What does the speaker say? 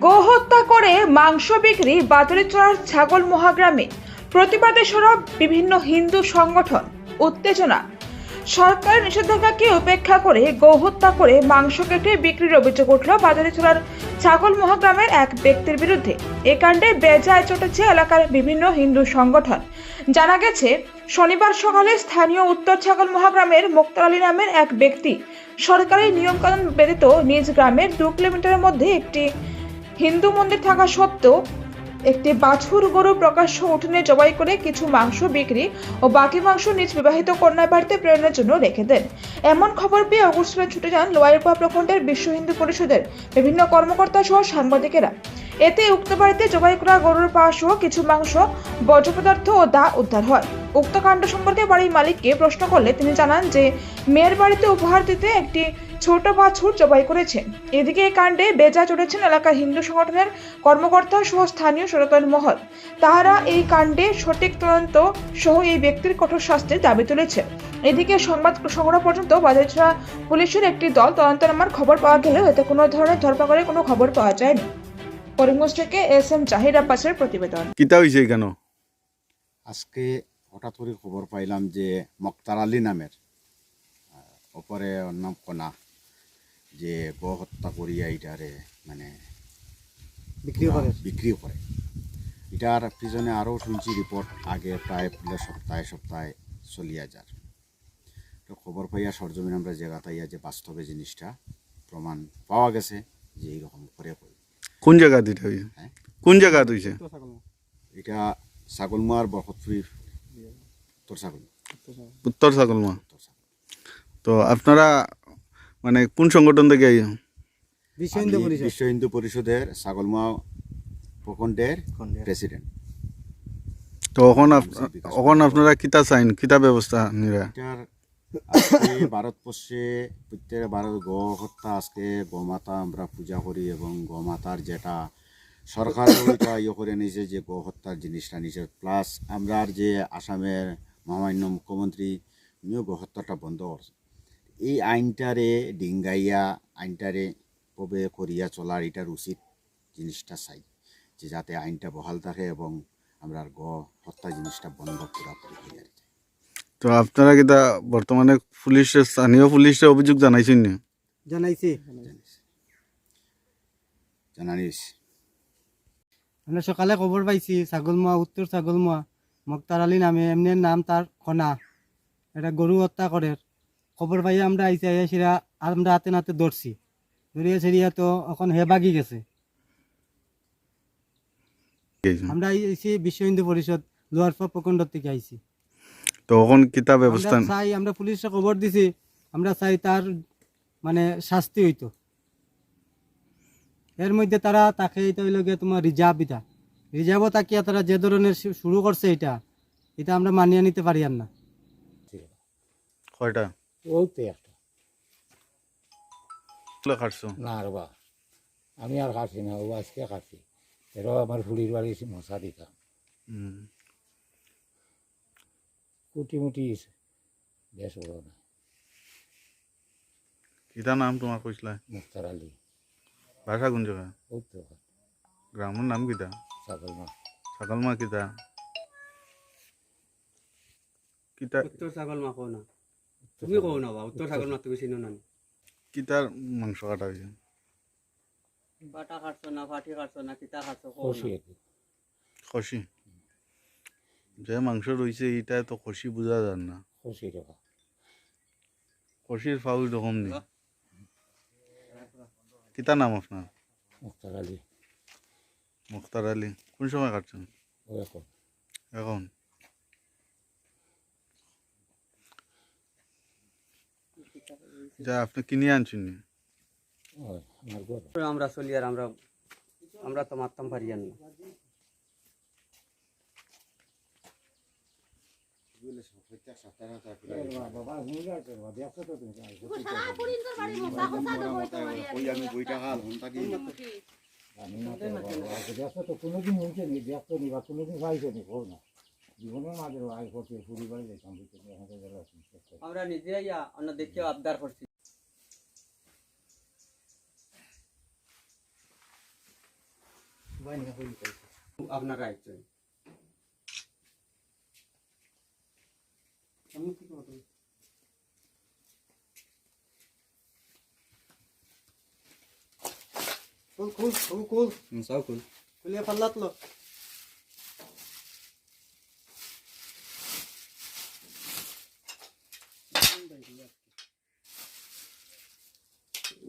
গোহত্যা করে মাংস বিক্রি বাদুড়ি চড়ার ছাগল মহাগ্রামে। প্রতিবাদে সরব বিভিন্ন হিন্দু সংগঠন। উত্তেজনা। সরকারের নিষেধাজ্ঞাকে উপেক্ষা করে গোহত্যা করে মাংস কেটে বিক্রির অভিযোগ উঠল বাদুড়িচড়ার ছাগল মহাগ্রামের এক ব্যক্তির বিরুদ্ধে। এ কাণ্ডে বেজায় চটেছে এলাকার বিভিন্ন হিন্দু সংগঠন। জানা গেছে, শনিবার সকালে স্থানীয় উত্তর ছাগল মহাগ্রামের মুক্তার আলী নামের এক ব্যক্তি সরকারি নিয়মকানুন ব্যতীত নিজ গ্রামের দু কিলোমিটারের মধ্যে একটি হিন্দু মন্দির থাকা সত্ত্বেও একটি বাছুর গরু প্রকাশ্য উঠোনে জবাই করে কিছু মাংস বিক্রি ও বাকি মাংস নিজ বিবাহিত কন্যার বাড়িতে প্রেরণের জন্য রেখে দেন। এমন খবর পেয়ে অগস্টে ছুটে যান লোয়ারপা প্রখণ্ডের বিশ্ব হিন্দু পরিষদের বিভিন্ন কর্মকর্তা সহ সাংবাদিকেরা। এতে উক্ত বাড়িতে জবাই করা গরুর পা সহ কিছু মাংস, বর্জ্য পদার্থ ও দা উদ্ধার হয়। উক্ত কাণ্ড সম্পর্কে বাড়ির মালিককে প্রশ্ন করলে তিনি জানান যে, মেয়ের বাড়িতে উপহার দিতে একটি ছোট বাছুর জবাই করেছেন এদিকে এই কাণ্ডে বেজা চড়েছেন এলাকার হিন্দু সংগঠনের কর্মকর্তা সহ স্থানীয় সচেতন মহল। তাহারা এই কাণ্ডে সঠিক তদন্ত সহ এই ব্যক্তির কঠোর শাস্তির দাবি তুলেছে। এদিকে সংবাদ সংগ্রহ পর্যন্ত বাজারছড়া পুলিশের একটি দল তদন্ত নামার খবর পাওয়া গেলেও এতে কোনো ধরনের ধরপাকড়ের কোনো খবর পাওয়া যায়নি। করিমগঞ্জ থেকে এস এম জাহির আব্বাসের প্রতিবেদন। কিতা হয়েছে কেন আজকে হঠাৎ করে খবর পাইলাম যে মক্তার আলী নামের ওপরে ওর নাম কনা। যে গো হত্যা করিয়া এটারে মানে বিক্রি করে। বিক্রি করে। এটার পিছনে আরও শুনছি রিপোর্ট আগে প্রায় পুরো সপ্তাহে সপ্তাহে চলিয়া যার। তো খবর পাইয়া সরজমিন আমরা জায়গা তাইয়া যে বাস্তবে জিনিসটা প্রমাণ পাওয়া গেছে যে এইরকম করে করি কোন জায়গা দিতে হয়েছে হ্যাঁ। কোন জায়গা হয়েছে এটা ছাগলমার বরকতপুরীর তোর ছাগল। উত্তর ছাগলমা? ছাগল। তো আপনারা মানে কোন সংগঠন থেকে বিশ্ব হিন্দু পরিষদ। বিশ্ব হিন্দু পরিষদের ছাগলমা প্রখণ্ডের খণ্ডের। প্রেসিডেন্ট। তো এখন এখন আপনারা কিতা চাইন? কিতা ব্যবস্থা নিরা আজকে ভারতবর্ষে প্রত্যেক ভারত গো হত্যা আজকে গোমাতা আমরা পূজা করি এবং গোমাতার যেটা সরকার ওইটা ইয়ে করে নিয়েছে যে গো হত্যার জিনিসটা নিয়েছে প্লাস আমরা যে আসামের মহামান্য মুখ্যমন্ত্রী উনিও গো হত্যাটা বন্ধ করছে। এই আইনটারে ডিঙ্গাইয়া আইনটারে কবে করিয়া চলার এটার উচিত জিনিসটা চাই যে যাতে আইনটা বহাল থাকে এবং আমরা গ হত্যা জিনিসটা বন্ধ পুরাপুরি হয়ে কি। তো আপনারা কিতা বর্তমানে পুলিশে স্থানীয় পুলিশে অভিযোগ জানাইছেন নি? জানাইছি। জানানিস আমরা সকালে খবর পাইছি ছাগলমা উত্তর ছাগলমা মক্তার আলী নামে এমনি নাম তার খনা। এটা গরু হত্যা করে খবর পাই আমরা আইসি আইয়া সেরা আমরা হাতে নাতে ধরছি ধরিয়া সেরিয়া তো এখন হে বাগি গেছে। আমরা আইসি বিশ্ব হিন্দু পরিষদ লোহারপা প্রখণ্ড থেকে আইসি তো এখন কিতা ব্যবস্থা? চাই আমরা পুলিশে খবর দিছি আমরা চাই তার মানে শাস্তি হইতো। এর মধ্যে তারা তাকে এটা হইল গিয়ে তোমার রিজার্ভ এটা। রিজার্ভও তাকিয়া তারা যে ধরনের শুরু করছে এটা এটা আমরা মানিয়ে নিতে পারি আর না। কয়টা? ওই তো একটা। কাটছো না আর বা আমি আর খাচ্ছি না ও আজকে খাচ্ছি এরাও আমার ফুলির বাড়ি মশা দিতাম। হুম। কুটি মুটি বেশ বড় না। কিতা নাম তোমার কইসলা মুক্তার আলী। ভাষা কোন জায়গা তো গ্রামের নাম কিতা? ছাগল মা। ছাগলমা কিতা? কিতা উত্তর ছাগল মা না। তুমি কও না বা উত্তর ছাগল মা তুমি চিনো না কিতার মাংস কাটা হয়েছে? বাটা খাচ্ছ না ফাটি খাচ্ছ না কিতা কও খুশি কি। খসি যে মাংস রয়েছে এটা তো খসি বোঝা যান না। খুশি রেখা খসির ফাউল রকম নেই। কিতা নাম আপনার? মুক্তার আলী। মুখতার আলী। কোন সময় কাটছেন? এখন। এখন? যা আপনি কিনে আনছেন। আমার চলি আর আমরা আমরা তো মারতাম পারি না। ওই আমি বইটা হাল হন্তাকি আমি না তো বাবা, দেখো তো কোনোদিন হয়েছে নি দেখতো নি বা কোনোদিন পাইছে নি না। জীবনের মাঝে আই করতে ফুলি বাড়ি যেতাম ভিতরে এখানে আমরা ইয়া আবদার করছি। আপনারা একজন কুল কুল কুল কুল সব কুল কুলিয়ে পাল্লাত লো